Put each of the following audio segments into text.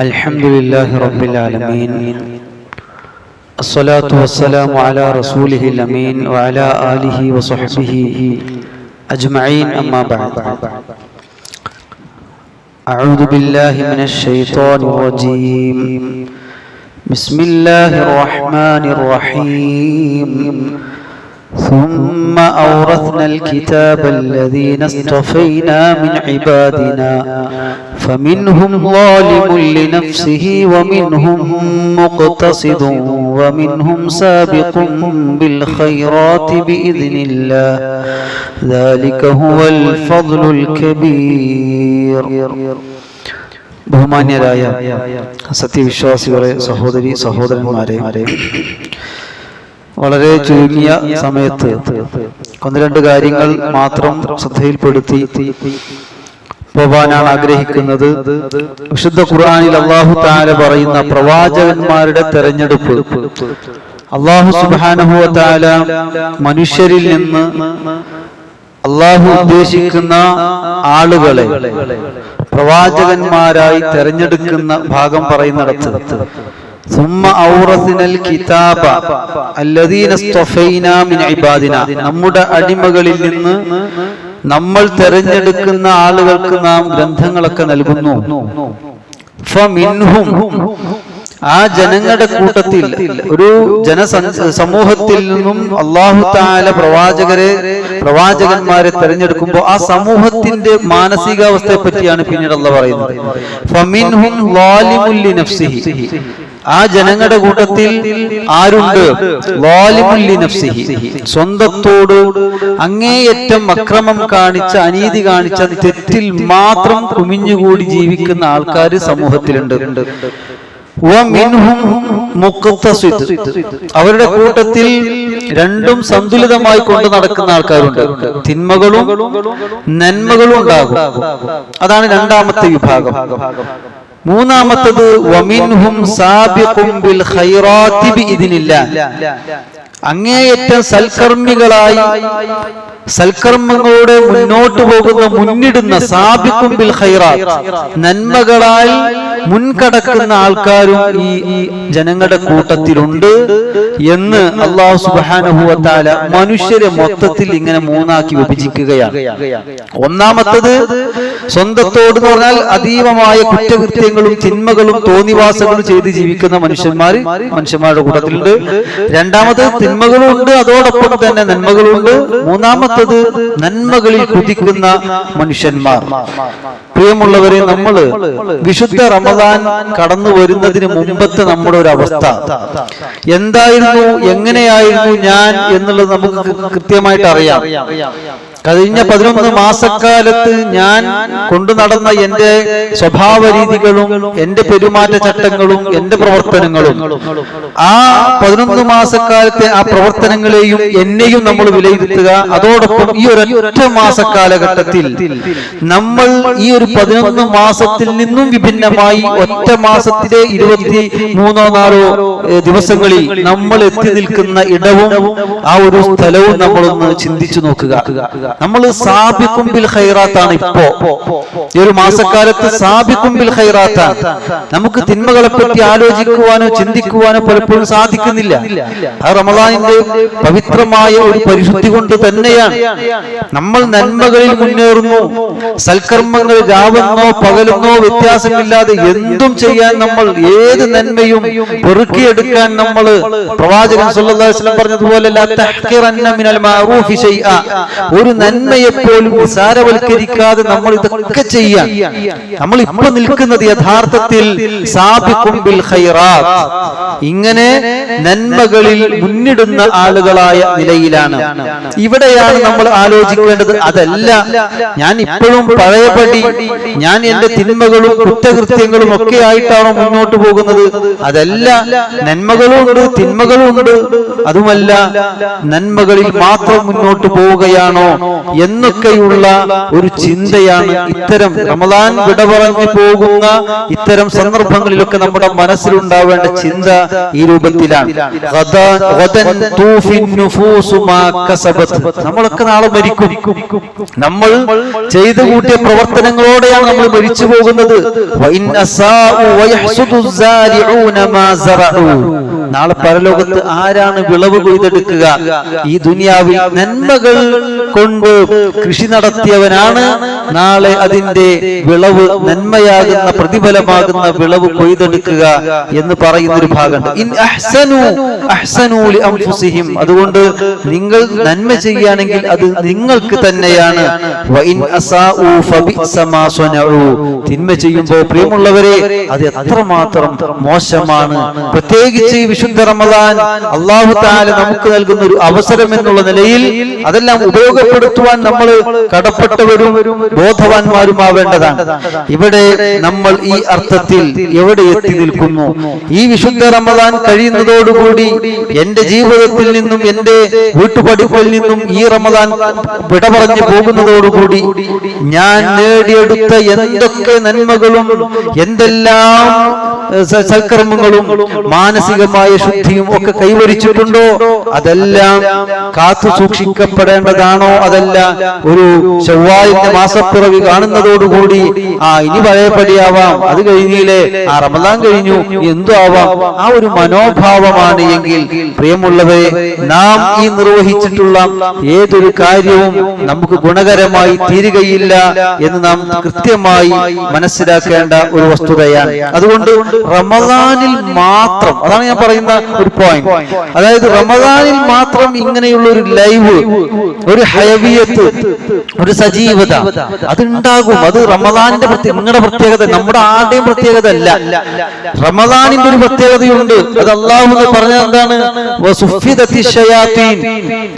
الحمد لله رب العالمين. الصلاة والسلام على رسوله الأمين وعلى آله وصحبه أجمعين أما بعد. أعوذ بالله من الشيطان الرجيم. بسم الله الرحمن الرحيم. ثم أورثنا الكتاب الذين اصطفينا من عبادنا فمنهم ظالم لنفسه ومنهم مقتصد ومنهم سابق بالخيرات بإذن الله ذلك هو الفضل الكبير ബഹുമാന്യരായ സത്യവിശ്വാസികളെ സഹോദരി സഹോദരന്മാരെ വളരെ ചുരുങ്ങിയ സമയത്ത് ഒന്ന് രണ്ട് കാര്യങ്ങൾ മാത്രം ശ്രദ്ധയിൽപ്പെടുത്തി പോവാനാണ് ആഗ്രഹിക്കുന്നത്. വിശുദ്ധ ഖുർആനിൽ അള്ളാഹു താല പറയുന്ന പ്രവാചകന്മാരുടെ തെരഞ്ഞെടുപ്പ്. അള്ളാഹു സുബാനുഭവ താല മനുഷ്യരിൽ നിന്ന് അള്ളാഹു ഉദ്ദേശിക്കുന്ന ആളുകളെ പ്രവാചകന്മാരായി തെരഞ്ഞെടുക്കുന്ന ഭാഗം പറയുന്നിടത്ത് നമ്മുടെ അടിമകളിൽ നിന്ന് നമ്മൾ തെരഞ്ഞെടുക്കുന്ന ആളുകൾക്ക് നാം ഗ്രന്ഥങ്ങളൊക്കെ നൽകുന്നു. ആ ജനങ്ങളുടെ കൂട്ടത്തിൽ ഒരു ജന സമൂഹത്തിൽ നിന്നും അള്ളാഹു താല പ്രവാചകരെ പ്രവാചകന്മാരെ തെരഞ്ഞെടുക്കുമ്പോൾ ആ സമൂഹത്തിന്റെ മാനസികാവസ്ഥയെ പറ്റിയാണ് പിന്നീട് അള്ള പറയുന്നത്. ആ ജനങ്ങളുടെ കൂട്ടത്തിൽ ആരുണ്ട്? സ്വന്തത്തോട് അങ്ങേയറ്റം അക്രമം കാണിച്ച അനീതി കാണിച്ച തെറ്റിൽ മാത്രം കുമിഞ്ഞുകൂടി ജീവിക്കുന്ന ആൾക്കാർ സമൂഹത്തിലുണ്ട്. അവരുടെ കൂട്ടത്തിൽ രണ്ടും സന്തുലിതമായി കൊണ്ട് നടക്കുന്ന ആൾക്കാരുണ്ട്. തിന്മകളും നന്മകളും ഉണ്ടാകും. അതാണ് രണ്ടാമത്തെ വിഭാഗം. മൂന്നാമത്തത് അങ്ങേയറ്റം സൽക്കർമ്മികളായി സൽക്കർമ്മങ്ങളോടെ മുന്നോട്ട് പോകുന്ന മുന്നിടുന്ന സാബിക്കും നന്മകളായി നന്മകളാൽ മുൻകടക്കുന്ന ആൾക്കാരും ഈ ജനങ്ങളുടെ കൂട്ടത്തിലുണ്ട് എന്ന് അള്ളാഹു സുബാനുഭവത്താല മനുഷ്യരെ മൊത്തത്തിൽ ഇങ്ങനെ മൂന്നാക്കി വിഭജിക്കുകയാണ്. ഒന്നാമത്തത് സ്വന്തത്തോട് എന്ന് പറഞ്ഞാൽ അതീവമായ കുറ്റകൃത്യങ്ങളും തിന്മകളും തോന്നിവാസങ്ങളും ചെയ്ത് ജീവിക്കുന്ന മനുഷ്യന്മാർ മനുഷ്യന്മാരുടെ കൂട്ടത്തിലുണ്ട്. രണ്ടാമത് തിന്മകളും ഉണ്ട് അതോടൊപ്പം തന്നെ നന്മകളുണ്ട് മൂന്നാമത്തത് നന്മകളിൽ കുതിക്കുന്ന മനുഷ്യന്മാർ. പ്രിയമുള്ളവരെ നമ്മൾ വിശുദ്ധ റമദാൻ കടന്നു വരുന്നതിന് മുമ്പത്തെ നമ്മുടെ ഒരു അവസ്ഥ. എന്തായിരുന്നു എങ്ങനെയായിരുന്നു ഞാൻ എന്നുള്ളത് നമുക്ക് കൃത്യമായിട്ട് അറിയാം. കഴിഞ്ഞ പതിനൊന്ന് മാസക്കാലത്ത് ഞാൻ കൊണ്ടു നടന്ന എന്റെ സ്വഭാവ രീതികളും എന്റെ പെരുമാറ്റച്ചട്ടങ്ങളും എന്റെ പ്രവർത്തനങ്ങളും ആ പതിനൊന്ന് മാസക്കാലത്തെ ആ പ്രവർത്തനങ്ങളെയും എന്നെയും നമ്മൾ വിലയിരുത്തുക. അതോടൊപ്പം ഈ ഒരു ഒറ്റ മാസക്കാലഘട്ടത്തിൽ നമ്മൾ ഈ ഒരു പതിനൊന്ന് മാസത്തിൽ നിന്നും വിഭിന്നമായി ഒറ്റ മാസത്തിലെ ഇരുപത്തി മൂന്നോ നാലോ ദിവസങ്ങളിൽ നമ്മൾ എത്തി നിൽക്കുന്ന ഇടവും ആ ഒരു സ്ഥലവും നമ്മളൊന്ന് ചിന്തിച്ചു നോക്കുക. നമ്മൾ സാബിക്കും ബിൽ ഖൈറാത്താണ് ഇപ്പോ. ഈ ഒരു മാസക്കാലത്ത് സാബിക്കും ബിൽ ഖൈറാത്താണ്. നമുക്ക് തിന്മകളെ പറ്റി ആലോചിക്കുവാനോ ചിന്തിക്കുവാനോ പലപ്പോഴും സാധിക്കുന്നില്ല. ആ റമദാനിന്റെ പവിത്രമായ ഒരു പരിശുദ്ധി കൊണ്ട് തന്നെയാണ്. നമ്മൾ നന്മകളിൽ മുന്നേറുന്നു. സൽക്കർമ്മങ്ങൾ രാവെന്നോ പകലെന്നോ വ്യത്യാസമില്ലാതെ എന്തും ചെയ്യാൻ നമ്മൾ ഏത് നന്മയും പെറുക്കിയെടുക്കാൻ നമ്മൾ പ്രവാചകൻ വസല്ലം പറഞ്ഞതുപോലെ ഒരു നന്മയെ പോലും നിസാരവൽക്കരിക്കാതെ നമ്മൾ ഇതൊക്കെ ചെയ്യാൻ. നമ്മൾ ഇപ്പൊ നിൽക്കുന്നത് യഥാർത്ഥത്തിൽ ഇങ്ങനെ നന്മകളിൽ മുന്നിടുന്ന ആളുകളായ നിലയിലാണ്. ഇവിടെയാണ് നമ്മൾ ആലോചിക്കേണ്ടത്. അതല്ല ഞാൻ ഇപ്പോഴും പഴയപടി ഞാൻ എന്റെ തിന്മകളും കുറ്റകൃത്യങ്ങളും ഒക്കെ ആയിട്ടാണോ മുന്നോട്ട് പോകുന്നത്? അതല്ല നന്മകളും ഉണ്ട് തിന്മകളും ഉണ്ട് അതുമല്ല നന്മകളിൽ മാത്രം മുന്നോട്ട് പോവുകയാണോ? ആണോ എന്നൊക്കെയുള്ള ഒരു ചിന്തയാണ് ഇത്തരം റമദാൻ വിട പറഞ്ഞു പോകുന്ന ഇത്തരം സന്ദർഭങ്ങളിലൊക്കെ നമ്മുടെ മനസ്സിലുണ്ടാവേണ്ട ചിന്ത ഈ രൂപത്തിലാണ്. നമ്മളൊക്കെ നാളെ മരിക്കും. നമ്മൾ ചെയ്തു കൂട്ടിയ പ്രവർത്തനങ്ങളോടെയാണ് നമ്മൾ മരിച്ചു പോകുന്നത്. നാളെ പരലോകത്ത് ആരാണ് വിളവ് കൊയ്തെടുക്കുക? ഈ ദുനിയാവിൽ നന്മകൾ കൊണ്ട് കൃഷി നടത്തിയവനാണ്. നാളെ അതിന്റെ വിളവ് നന്മയാകുന്ന പ്രതിഫലമാകുന്ന വിളവ് കൊയ്തെടുക്കുക എന്ന് പറയുന്ന ഒരു ഭാഗമുണ്ട് അതുകൊണ്ട് നിങ്ങൾ നന്മ ചെയ്യുകയാണെങ്കിൽ അത് നിങ്ങൾക്ക് തന്നെയാണ്. തിന്മ ചെയ്യുമ്പോൾ പ്രിയമുള്ളവരെ അത് എത്രമാത്രം മോശമാണ്. പ്രത്യേകിച്ച് ഈ വിശുദ്ധ റമദാൻ അള്ളാഹു താല നമുക്ക് നൽകുന്ന ഒരു അവസരം എന്നുള്ള നിലയിൽ അതെല്ലാം ഉപയോഗപ്പെടുത്തുവാൻ നമ്മൾ കടപ്പെട്ടവരും ബോധവാന്മാരുമാവേണ്ടതാണ്. ഇവിടെ നമ്മൾ ഈ അർത്ഥത്തിൽ എവിടെ എത്തി നിൽക്കുന്നു? ഈ വിശുദ്ധ റമദാൻ കഴിയുന്നതോടുകൂടി എന്റെ ജീവിതത്തിൽ നിന്നും എന്റെ വീട്ടുപടിപ്പിൽ നിന്നും ഈ റമദാൻ വിട പറഞ്ഞു പോകുന്നതോടുകൂടി ഞാൻ നേടിയെടുത്ത എന്തൊക്കെ നന്മകളും എന്തെല്ലാം സൽക്കർമ്മങ്ങളും മാനസികമായ ശുദ്ധിയും ഒക്കെ കൈവരിച്ചിട്ടുണ്ടോ? അതെല്ലാം കാത്തു സൂക്ഷിക്കപ്പെടേണ്ടതാണോ? അതല്ല ഒരു ചൊവ്വായിന്റെ മാസപ്പിറവി കാണുന്നതോടുകൂടി ആ ഇനി പഴയപടിയാവാം. അത് കഴിഞ്ഞില്ലേ ആ റമദാൻ കഴിഞ്ഞു എന്തു ആവാം ആ ഒരു മനോഭാവമാണ് എങ്കിൽ പ്രിയമുള്ളവരെ നാം ഈ നിർവഹിച്ചിട്ടുള്ള ഏതൊരു കാര്യവും നമുക്ക് ഗുണകരമായി തീരുകയില്ല എന്ന് നാം കൃത്യമായി മനസ്സിലാക്കേണ്ട ഒരു വസ്തുതയാണ്. അതുകൊണ്ട് റമദാനിൽ മാത്രം അതാണ് ഞാൻ പറയുന്ന ഒരു പോയിന്റ് അതായത് റമദാനിൽ മാത്രം ഇങ്ങനെയുള്ള ഒരു ലൈവ് ഒരു ഹയവിയത്ത് ഒരു സജീവത അതുണ്ടാകും. അത് റമദാനിന്റെ നിങ്ങളുടെ പ്രത്യേകത നമ്മുടെ ആരുടെയും പ്രത്യേകത അല്ല. റമദാനിന്റെ ഒരു പ്രത്യേകതയുണ്ട്. അത് അള്ളാഹു പറഞ്ഞ എന്താണ്.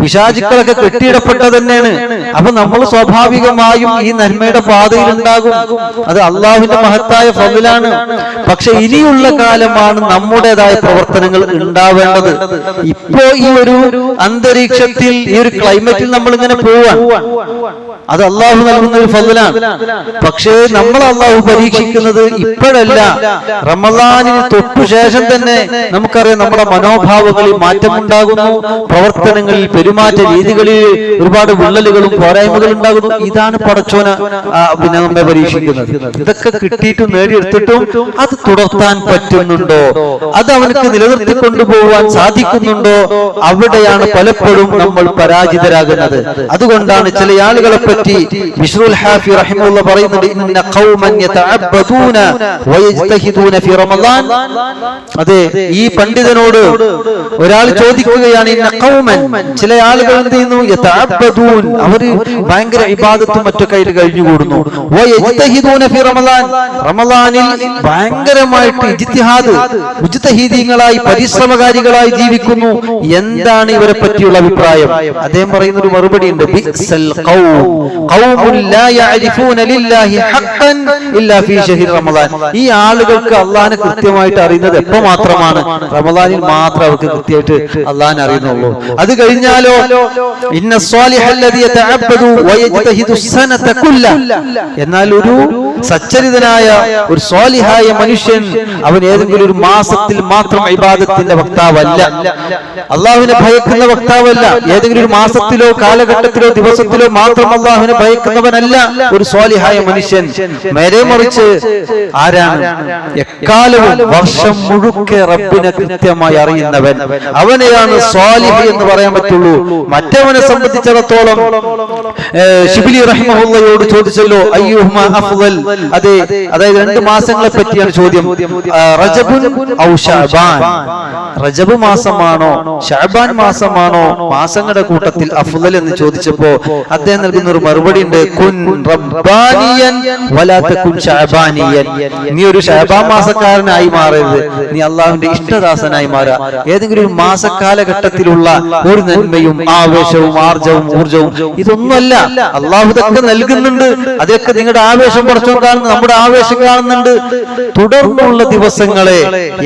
പിശാചുക്കളൊക്കെ കെട്ടിയിടപ്പെട്ട തന്നെയാണ്. അപ്പൊ നമ്മൾ സ്വാഭാവികമായും ഈ നന്മയുടെ പാതയിൽ ഉണ്ടാകും അത് അള്ളാഹുവിന്റെ മഹത്തായ ഫതിലാണ് പക്ഷെ ഇനിയുള്ള കാലമാണ് നമ്മുടേതായ പ്രവർത്തനങ്ങൾ ഉണ്ടാവേണ്ടത്. ഇപ്പോ ഈ ഒരു അന്തരീക്ഷത്തിൽ ഈ ഒരു ക്ലൈമറ്റിൽ നമ്മൾ ഇങ്ങനെ uang. uang. uang. അത് അള്ളാഹു നൽകുന്ന ഒരു ഫലാണ് പക്ഷേ നമ്മൾ അള്ളാഹു പരീക്ഷിക്കുന്നത് ഇപ്പോഴല്ല. റമദാനിന് തൊട്ടു ശേഷം തന്നെ നമുക്കറിയാം നമ്മുടെ മനോഭാവങ്ങളിൽ മാറ്റമുണ്ടാകുന്നു. പ്രവർത്തനങ്ങളിൽ പെരുമാറ്റ രീതികളിൽ ഒരുപാട് വിള്ളലുകളും പോരായ്മകളും ഉണ്ടാകുന്നു. ഇതാണ് പടച്ചോന പിന്നെ നമ്മെ പരീക്ഷിക്കുന്നത്. ഇതൊക്കെ കിട്ടിയിട്ടും നേടിയെടുത്തിട്ടും അത് തുടർത്താൻ പറ്റുന്നുണ്ടോ? അത് അവനക്ക് നിലനിർത്തി കൊണ്ടുപോകാൻ സാധിക്കുന്നുണ്ടോ? അവിടെയാണ് പലപ്പോഴും നമ്മൾ പരാജിതരാകുന്നത്. അതുകൊണ്ടാണ് ചില ആളുകളെ പറ്റി ബിഷ്റുൽ ഹാഫി റഹിമുള്ള പറയുന്നുണ്ട് ഇന്ന ഖൗമൻ യതഅബ്ബദൂന വയജ്തഹിദൂന ഫി റമളാൻ അതെ ഈ പണ്ഡിതനോട് ഒരാൾ ചോദിക്കുകയാണ് ഇന്ന ഖൗമൻ? ചില ആളുകൾ എന്ത് ചെയ്യുന്നു യതഅബ്ബദൂൻ. അവർ ഭയങ്കര ഇബാദത്തും മറ്റൊക്കെ ആയിട്ട് കഴിഞ്ഞുകൂടുന്നു. വയജ്തഹിദൂന ഫി റമളാൻ റമളാനിൽ ഭയങ്കരമായിട്ട് ഇജ്തിഹാദ് ഉജ്തഹീദീങ്ങളായി പരിശ്രമകാരികളായി ജീവിക്കുന്നു. എന്താണ് ഇവരെ പറ്റിയുള്ള അഭിപ്രായം? അദ്ദേഹം പറയുന്ന ഒരു മറുപടി ഉണ്ട് ബിക്സൽ ഖൗം. ഈ ആളുകൾക്ക് അള്ളാഹിനെ കൃത്യമായിട്ട് അറിയുന്നത് എപ്പോ മാത്രമാണ് റമദാനിൽ മാത്രം അവർക്ക് കൃത്യമായിട്ട് അള്ളാഹിനെ അറിയുന്നുള്ളൂ. അത് കഴിഞ്ഞാലോ എന്നാൽ ഒരു സച്ചരിതനായ ഒരു സ്വാലിഹായ മനുഷ്യൻ അവൻ ഏതെങ്കിലും ഒരു മാസത്തിൽ മാത്രം ഇബാദത്തിന്റെ വക്താവല്ല. അള്ളാഹുവിനെ ഭയക്കുന്ന വക്താവല്ല. ഏതെങ്കിലും ഒരു മാസത്തിലോ കാലഘട്ടത്തിലോ ദിവസത്തിലോ മാത്രം അള്ളാഹുവിനെ ഭയക്കുന്നവനല്ല ഒരു സ്വാലിഹായ മനുഷ്യൻ. നേരെ മറിച്ച് ആരാണ്? എക്കാലവും വർഷം മുഴുക്കെ റബ്ബിനെ കൃത്യമായി അറിയുന്നവൻ. അവനെയാണ് സ്വാലിഹ് എന്ന് പറയാൻ പറ്റുള്ളൂ. മറ്റവനെ സംബന്ധിച്ചിടത്തോളം ഷിബിലി റഹിമഹുള്ളയോട് ചോദിച്ചല്ലോ അയ്യോ അഫ്ളൽ അതെ അതായത് രണ്ട് മാസങ്ങളെ പറ്റിയാണ് ചോദ്യം. റജബുൻ ഔ ഷഅബാൻ റജബ് മാസമാണോ ഷഅബാൻ മാസമാണോ മാസങ്ങളുടെ കൂട്ടത്തിൽ അഫ്ളൽ എന്ന് ചോദിച്ചപ്പോ അദ്ദേഹം നൽകുന്ന ഒരു മറുപടി ഉണ്ട്. കുൻ റബ്ബാനിയൻ വലാ തകുൻ ഷഅബാനിയൻ നീ ഒരു ഷഅബാൻ മാസക്കാരനായി മാറരുത്. നീ അള്ളാഹുവിന്റെ ഇഷ്ടദാസനായി മാറുക ഏതെങ്കിലും ഒരു മാസക്കാലഘട്ടത്തിലുള്ള ഒരു നന്മയും ആവേശവും ആർജവും ഊർജവും ഇതൊന്നുമല്ല. അള്ളാഹു ഇതൊക്കെ നൽകുന്നുണ്ട്. അതൊക്കെ നിങ്ങളുടെ ആവേശം കുറച്ചോ കാണുന്നതാണ് നമ്മുടെ ആവേശം കാണുന്നുണ്ട്. തുടർന്നുള്ള ദിവസങ്ങളെ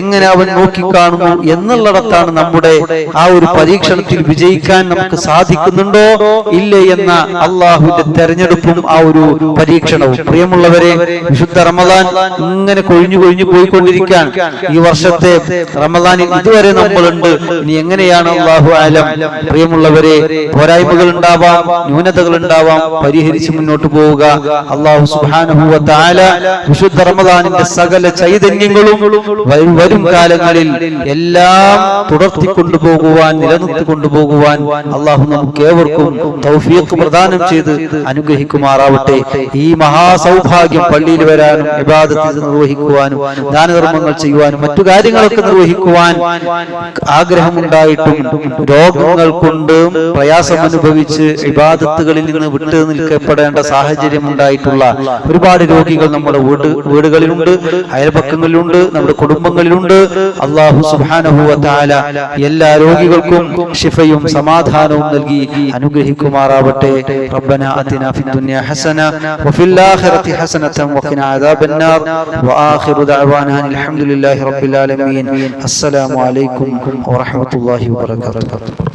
എങ്ങനെ അവൻ നോക്കിക്കാണുന്നു എന്നുള്ളിടത്താണ് നമ്മുടെ ആ ഒരു പരീക്ഷണത്തിൽ വിജയിക്കാൻ നമുക്ക് സാധിക്കുന്നുണ്ടോ ഇല്ലേ എന്ന അള്ളാഹുവിന്റെ തെരഞ്ഞെടുപ്പും ആ ഒരു പരീക്ഷണവും. പ്രിയമുള്ളവരെ വിശുദ്ധ റമദാൻ ഇങ്ങനെ കൊഴിഞ്ഞു കൊഴിഞ്ഞു പോയിക്കൊണ്ടിരിക്കാൻ ഈ വർഷത്തെ റമദാനിൽ ഇതുവരെ നമ്മളുണ്ട്. ഇനി എങ്ങനെയാണ് അള്ളാഹു ആലം? പ്രിയമുള്ളവരെ പോരായ്മകൾ ഉണ്ടാവാം ന്യൂനതകൾ ഉണ്ടാവാം പരിഹരിച്ച് മുന്നോട്ട് പോവുക. അള്ളാഹു സുബാനുഭൂവ താല വിശുദ്ധ റമദാനിന്റെ സകല ചൈതന്യങ്ങളും വരും കാലങ്ങളിൽ എല്ലാം തുടർത്തി കൊണ്ടുപോകുവാൻ നിലനിർത്തി കൊണ്ടുപോകുവാൻ അള്ളാഹു നമുക്ക് ഏവർക്കും തൗഫീഖ് പ്രദാനം ചെയ്ത് അനുഗ്രഹിക്കുമാറാവട്ടെ. ഈ മഹാസൗഭാഗ്യം പള്ളിയിൽ വരാനും വിവാദത്തിൽ നിർവഹിക്കുവാനും ദാനധർമ്മങ്ങൾ ചെയ്യുവാനും മറ്റു കാര്യങ്ങളൊക്കെ നിർവഹിക്കുവാൻ ആഗ്രഹമുണ്ടായിട്ടും രോഗങ്ങൾ കൊണ്ടും പ്രയാസം അനുഭവിച്ച് ഇബാദത്തുകളിൽ നിന്ന് വിട്ടു നിൽക്കപ്പെടേണ്ട സാഹചര്യം ഉണ്ടായിട്ടുള്ള ഒരുപാട് രോഗികൾ നമ്മുടെ വീട് വീടുകളിലുണ്ട് അയൽപക്കങ്ങളിലുണ്ട് നമ്മുടെ കുടുംബങ്ങളിലുണ്ട് അള്ളാഹു സുബാനഹുവ താല എല്ലാ രോഗികൾക്കും ഷിഫയും സമാധാനവും നൽകി അനുഗ്രഹിക്കുമാറാവട്ടെ ربنا آتنا في الدنيا حسنة وفي الآخرة حسنة وقنا عذاب النار وآخر دعوانا أن الحمد لله رب العالمين السلام عليكم ورحمة الله وبركاته